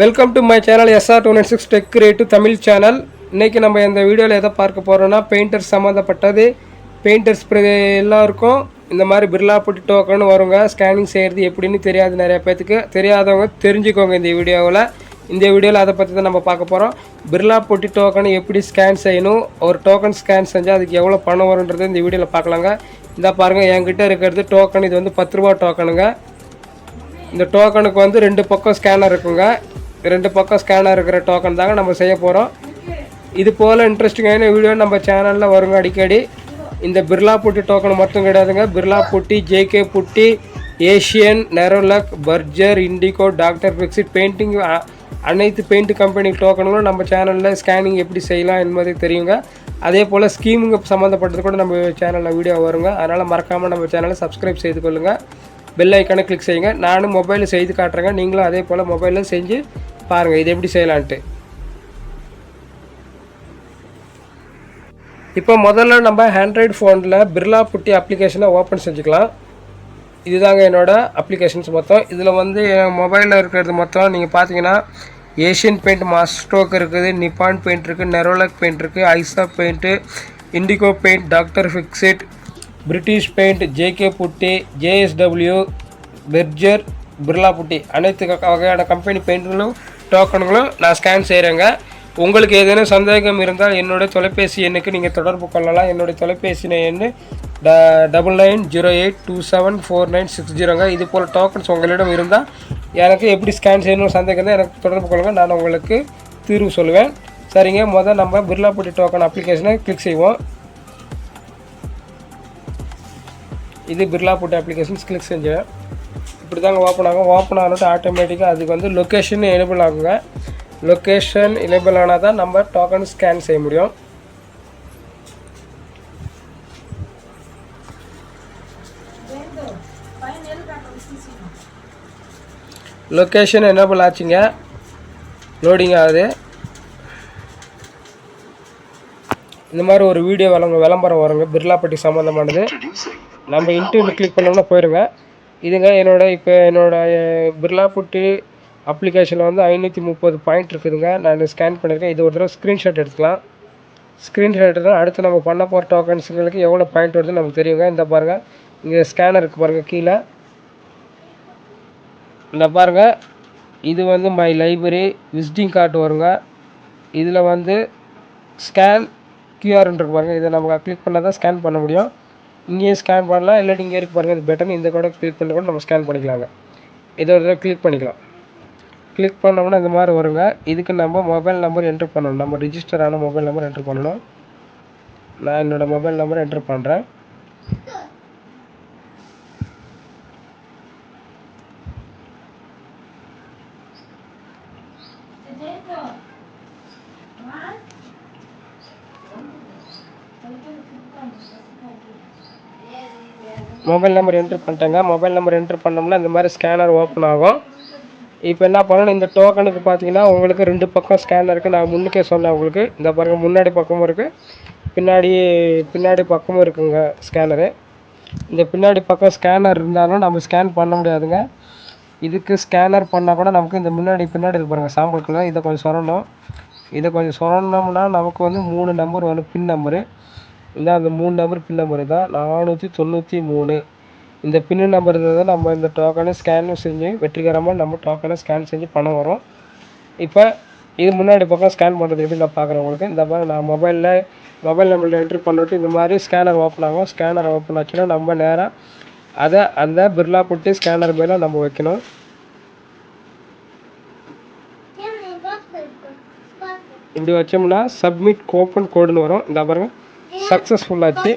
Welcome to my channel SR two nine six tech creative Tamil channel இன்றைக்கி நம்ம இந்த வீடியோவில் எதை பார்க்க போகிறோம்னா பெயிண்டர்ஸ் சம்மந்தப்பட்டது பெயிண்டர்ஸ் எல்லாருக்கும் இந்த மாதிரி பிர்லா புட்டி டோக்கன் வருங்க. ஸ்கேனிங் செய்கிறது எப்படின்னு தெரியாது நிறைய பேர்த்துக்கு தெரியாதவங்க தெரிஞ்சுக்கோங்க இந்த வீடியோவில். இந்த வீடியோவில் அதை பற்றி தான் நம்ம பார்க்க போகிறோம் பிர்லா பொட்டி டோக்கன் எப்படி ஸ்கேன் செய்யணும்? ஒரு டோக்கன் ஸ்கேன் செஞ்சால் அதுக்கு எவ்வளோ பணம் வரும்ன்றது இந்த வீடியோவில் பார்க்கலாங்க. இந்த பாருங்கள் என்கிட்ட இருக்கிறது டோக்கன் இது வந்து பத்து ரூபா டோக்கனுங்க இந்த டோக்கனுக்கு வந்து ரெண்டு பக்கம் ஸ்கேனர் இருக்குங்க. ரெண்டு பக்கம் ஸ்கேனர் இருக்கிற டோக்கன் தாங்க நம்ம செய்ய போகிறோம் இது போல் இன்ட்ரெஸ்டிங்கான வீடியோ நம்ம சேனலில் வருங்க அடிக்கடி. இந்த பிர்லா புட்டி டோக்கன் மட்டும் கிடையாதுங்க. Birla putty JK putty Asian Nerolac Berger Indigo doctor fixit painting அனைத்து பெயிண்ட் கம்பெனி டோக்கனுங்களும் நம்ம சேனலில் ஸ்கேனிங் எப்படி செய்யலாம் என்பது தெரியுங்க. அதே போல் ஸ்கீமுங்க சம்மந்தப்பட்டது கூட நம்ம சேனலில் வீடியோ வருங்க. அதனால் மறக்காமல் நம்ம சேனலை சப்ஸ்கிரைப் செய்து கொள்ளுங்கள் பெல் ஐக்கானை கிளிக் செய்யுங்க. நானும் மொபைலில் செய்து காட்டுறேங்க. நீங்களும் அதே போல் மொபைலில் செஞ்சு பாருங்கள் இது எப்படி செய்யலான்ட்டு. இப்போ முதல்ல நம்ம ஆண்ட்ராய்டு ஃபோனில் பிர்லா புட்டி அப்ளிகேஷனை ஓப்பன் செஞ்சுக்கலாம். இதுதாங்க என்னோடய அப்ளிகேஷன்ஸ் மொத்தம். இதில் வந்து என் மொபைலில் இருக்கிறது மொத்தம் நீங்கள் பார்த்தீங்கன்னா ஏஷியன் பெயிண்ட் மாஸ்டோக் இருக்குது நிப்பான் பெயிண்ட் இருக்குது நெரோலக் பெயிண்ட் இருக்குது ஐசா paint Indigo paint doctor fixit British paint JK putty JSW Berger Birla putty அனைத்து வகையான கம்பெனி பெயிண்ட்களும் டோக்கன்களும் நான் ஸ்கேன் செய்கிறேங்க உங்களுக்கு ஏதேனும் சந்தேகம் இருந்தால் என்னுடைய தொலைபேசி எண்ணுக்கு நீங்கள் தொடர்பு கொள்ளலாம். என்னுடைய தொலைபேசி எண்ணு ட double nine zero eight two seven four nine six ஜீரோங்க இது போல் டோக்கன்ஸ் உங்களிடம் இருந்தால் எனக்கு எப்படி ஸ்கேன் செய்யணும்னு சந்தேகம் தான் எனக்கு தொடர்பு கொள்ளுங்கள் நான் உங்களுக்கு தீர்வு சொல்லுவேன். சரிங்க. முதல் நம்ம பிர்லாப்பட்டி டோக்கன் அப்ளிகேஷனை கிளிக் செய்வோம். இது பிர்லாப்பட்டி அப்ளிகேஷன்ஸ் கிளிக் செஞ்சேன். இப்படி தாங்க ஓப்பன் ஆகும். ஓப்பன் ஆனது ஆட்டோமேட்டிக்காக அதுக்கு வந்து லொக்கேஷன் எனேபிள் ஆகுங்க. லொக்கேஷன் எனேபிள் ஆனால் தான் நம்ம டோக்கன் ஸ்கேன் செய்ய முடியும். லொக்கேஷன் எனேபிள் ஆச்சுங்க. லோடிங் ஆகுது. இந்த மாதிரி ஒரு வீடியோ விளம்ப விளம்பரம் வருங்க. பிர்லாப்பட்டி சம்மந்தமானது நம்ம இன்டர்வியூ கிளிக் பண்ணோம்னா போயிடுங்க இதுங்க என்னோட இப்போ என்னோட ஃபுட்டு அப்ளிகேஷனில் வந்து ஐநூற்றி முப்பது பாயிண்ட் இருக்குதுங்க. நான் ஸ்கேன் பண்ணியிருக்கேன் இது ஒரு தடவை ஸ்க்ரீன்ஷாட் எடுத்துக்கலாம். ஸ்க்ரீன்ஷாட் எடுத்தால் அடுத்து நம்ம பண்ண போகிற டோக்கன்ஸுங்களுக்கு எவ்வளோ பாயிண்ட் வருதுன்னு நமக்கு தெரியுங்க. இந்த பாருங்கள் இங்கே ஸ்கேனர் இருக்குது பாருங்கள் கீழே. இந்த பாருங்கள் இது வந்து மை லைப்ரரி விசிட்டிங் கார்டு வருங்க. இதில் வந்து ஸ்கேன் கியூஆர்ன்றது பாருங்கள் இதை நம்ம கிளிக் பண்ணால் தான் ஸ்கேன் பண்ண முடியும். இங்கேயும் ஸ்கேன் பண்ணலாம். இல்லாட்டி இங்கே இருக்கு பாருங்கள் இது பட்டன் இந்த கூட கிளிக் பண்ணி கூட நம்ம ஸ்கேன் பண்ணிக்கலாங்க. இதை ஒரு தடவை கிளிக் பண்ணிக்கலாம். கிளிக் பண்ணோம்னா இந்த மாதிரி வருங்க. இதுக்கு நம்ம மொபைல் நம்பர் என்ட்ரு பண்ணணும். நம்ம ரிஜிஸ்டர் ஆன மொபைல் நம்பர் என்ட்ரு பண்ணணும். நான் என்னோடய மொபைல் நம்பர் என்ட்ரு பண்ணுறேன் மொபைல் நம்பர் என்ட்ரு பண்ணிட்டேங்க. மொபைல் நம்பர் என்ட்ரு பண்ணோம்னா இந்த மாதிரி ஸ்கேனர் ஓப்பன் ஆகும். இப்போ என்ன பண்ணணும்? இந்த டோக்கனுக்கு பார்த்தீங்கன்னா உங்களுக்கு ரெண்டு பக்கம் ஸ்கேனர் இருக்குது நான் முன்னுக்கே சொன்னேன் உங்களுக்கு. இந்த பாருங்க முன்னாடி பக்கமும் இருக்குது பின்னாடி பின்னாடி பக்கமும் இருக்குங்க ஸ்கேனரு இந்த பின்னாடி பக்கம் ஸ்கேனர் இருந்தாலும் நம்ம ஸ்கேன் பண்ண முடியாதுங்க. இதுக்கு ஸ்கேனர் பண்ணால் கூட நமக்கு இந்த முன்னாடி பின்னாடி இருக்கு பாருங்கள் சாம்பிளுக்குள்ள இதை கொஞ்சம் சொல்லணும் இதை கொஞ்சம் சொல்லணும்னா நமக்கு வந்து மூணு நம்பர் வரும் பின் நம்பரு இல்லை அந்த மூணு நம்பர் பின் நம்பரு தான். நானூற்றி தொண்ணூற்றி மூணு. இந்த பின் நம்பர் தான் நம்ம இந்த டோக்கனை ஸ்கேன் செஞ்சு வெற்றிகரமாக நம்ம டோக்கனை ஸ்கேன் செஞ்சு பணம் வரும். இப்போ இது முன்னாடி பக்கம் ஸ்கேன் பண்ணுறது எப்படி நான் பார்க்குறேன் உங்களுக்கு? இந்த மாதிரி நான் மொபைலில் மொபைல் நம்பரில் என்ட்ரு பண்ணிட்டு இந்த மாதிரி ஸ்கேனர் ஓப்பன் ஆகும். ஸ்கேனர் ஓப்பன் ஆச்சுன்னா நம்ம நேராக அதை அந்த பிர்லா புட்டி ஸ்கேனர் மேலே நம்ம வைக்கணும். இப்படி வச்சோம்னா சப்மிட் கூப்பன் கோடுன்னு வரும். இந்த பாருங்க. சக்ஸஸ்ஃபுல்லாச்சு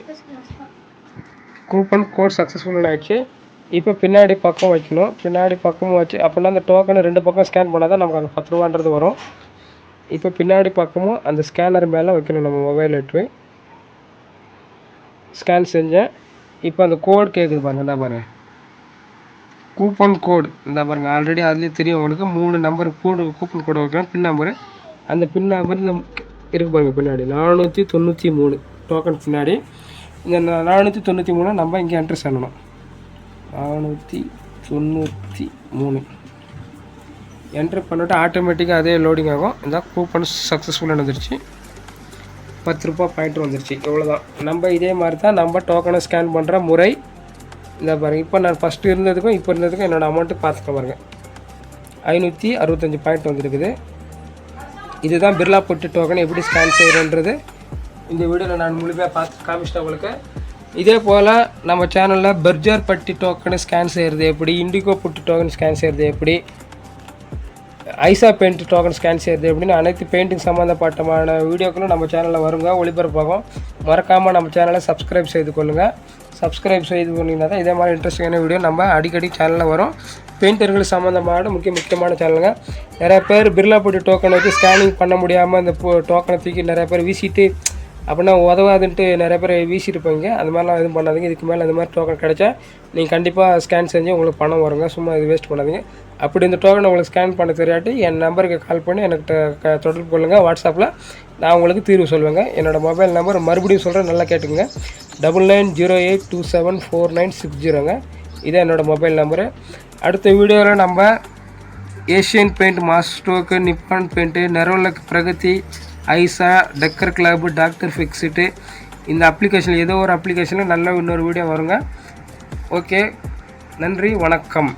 கூப்பன் கோட் சக்ஸஸ்ஃபுல் ஆயிடுச்சு. இப்போ பின்னாடி பக்கம் வைக்கணும். பின்னாடி பக்கமும் வச்சு அப்படின்னா அந்த டோக்கனை ரெண்டு பக்கம் ஸ்கேன் பண்ணால் தான் நமக்கு அந்த பத்து ரூபான்றது வரும். இப்போ பின்னாடி பக்கமும் அந்த ஸ்கேனர் மேலே வைக்கணும் நம்ம மொபைல் எடுத்து. ஸ்கேன் செஞ்சேன். இப்போ அந்த கோட் கேட்குது பாருங்க. இந்த பாருங்கள் கூப்பன் கோடு இந்த பாருங்க. ஆல்ரெடி அதுலேயே தெரியும் உங்களுக்கு. மூணு நம்பர் கோடு கூப்பன் கோடு வைக்கணும் பின் நம்பரு அந்த பின்னா மாதிரி நம் இருக்கு பாருங்க பின்னாடி. நானூற்றி தொண்ணூற்றி மூணு டோக்கன் பின்னாடி. இந்த நானூற்றி தொண்ணூற்றி மூணு நம்ம இங்கே என்ட்ரு பண்ணணும். நானூற்றி தொண்ணூற்றி மூணு. என்ட்ரு பண்ணிவிட்டு ஆட்டோமேட்டிக்காக அதே லோடிங் ஆகும். இந்த கூப்பன் சக்ஸஸ்ஃபுல்லாக வந்துருச்சு பத்து ரூபா பாயிண்ட் வந்துருச்சு. இவ்வளோதான் நம்ம இதே மாதிரி தான் நம்ம டோக்கனை ஸ்கேன் பண்ணுற முறை. இந்த பாருங்க இப்போ நான் ஃபஸ்ட்டு இருந்ததுக்கும் இப்போ இருந்ததுக்கும் என்னோடய அமௌண்ட்டு பார்த்துக்க பாருங்கள் ஐநூற்றி அறுபத்தஞ்சி பாயிண்ட் வந்துருக்குது. இதுதான் பிர்லா பொட்டு டோக்கன் எப்படி ஸ்கேன் செய்கிறன்றது இந்த வீடியோவில் நான் முழுமையாக பார்த்து காமிச்சிட்டேன் உங்களுக்கு. இதே போல் நம்ம சேனலில் பர்ஜர் பட்டி டோக்கனை ஸ்கேன் செய்கிறது எப்படி இண்டிகோ புட்டு டோக்கன் ஸ்கேன் செய்கிறது எப்படி ஐசா பெயிண்ட் டோக்கன் ஸ்கேன் செய்கிறது எப்படின்னு அனைத்து பெயிண்டிங் சம்மந்தப்பட்டமான வீடியோக்களும் நம்ம சேனலில் வருங்க ஒளிபரப்பாகும். மறக்காமல் நம்ம சேனலை சப்ஸ்கிரைப் செய்து கொள்ளுங்கள் சப்ஸ்கிரைப் செய்து பண்ணிங்கன்னா தான் இதே மாதிரி இன்ட்ரெஸ்டிங்கான வீடியோ நம்ம அடிக்கடி சேனலில் வரும். பெயிண்டர்கள் சம்மந்தமான முக்கிய முக்கியமான சேனலுங்க நிறைய பேர் பிர்லா பொட்டி டோக்கன் வச்சு ஸ்கேனிங் பண்ண முடியாமல் இந்த டோக்கனை தூக்கி நிறைய பேர் வீசிட்டு அப்படின்னா உதவாதுன்ட்டு நிறைய பேர் வீசியிருப்பீங்க அது மாதிரிலாம் எதுவும் பண்ணாதீங்க. இதுக்கு மேலே அந்த மாதிரி டோக்கன் கிடைச்சா நீங்கள் கண்டிப்பாக ஸ்கேன் செஞ்சு உங்களுக்கு பணம் வருங்க. சும்மா இது வேஸ்ட் பண்ணாதீங்க. அப்படி இந்த டோக்கன் உங்களுக்கு ஸ்கேன் பண்ண தெரியாட்டி என் நம்பருக்கு கால் பண்ணி எனக்கு தொடர்பு கொள்ளுங்கள் வாட்ஸ்அப்பில் நான் உங்களுக்கு தீர்வு சொல்லுவேங்க என்னோடய மொபைல் நம்பர் மறுபடியும் சொல்கிறேன் நல்லா கேட்டுக்கோங்க. Double nine zero eight two seven four nine six ஜீரோங்க இதான் என்னோடய மொபைல் நம்பரு அடுத்த வீடியோவில் நம்ம ஏஷியன் பெயிண்ட் மாஸ்டோக்கு நிப்பான் பெயிண்ட்டு நெரோலக் பிரகதி ஐசா டெக்கர் கிளப் டாக்டர் ஃபிக்ஸிட்டு இந்த அப்ளிகேஷன் ஏதோ ஒரு அப்ளிகேஷனில் நல்ல இன்னொரு வீடியோ வருங்க. ஓகே நன்றி வணக்கம்.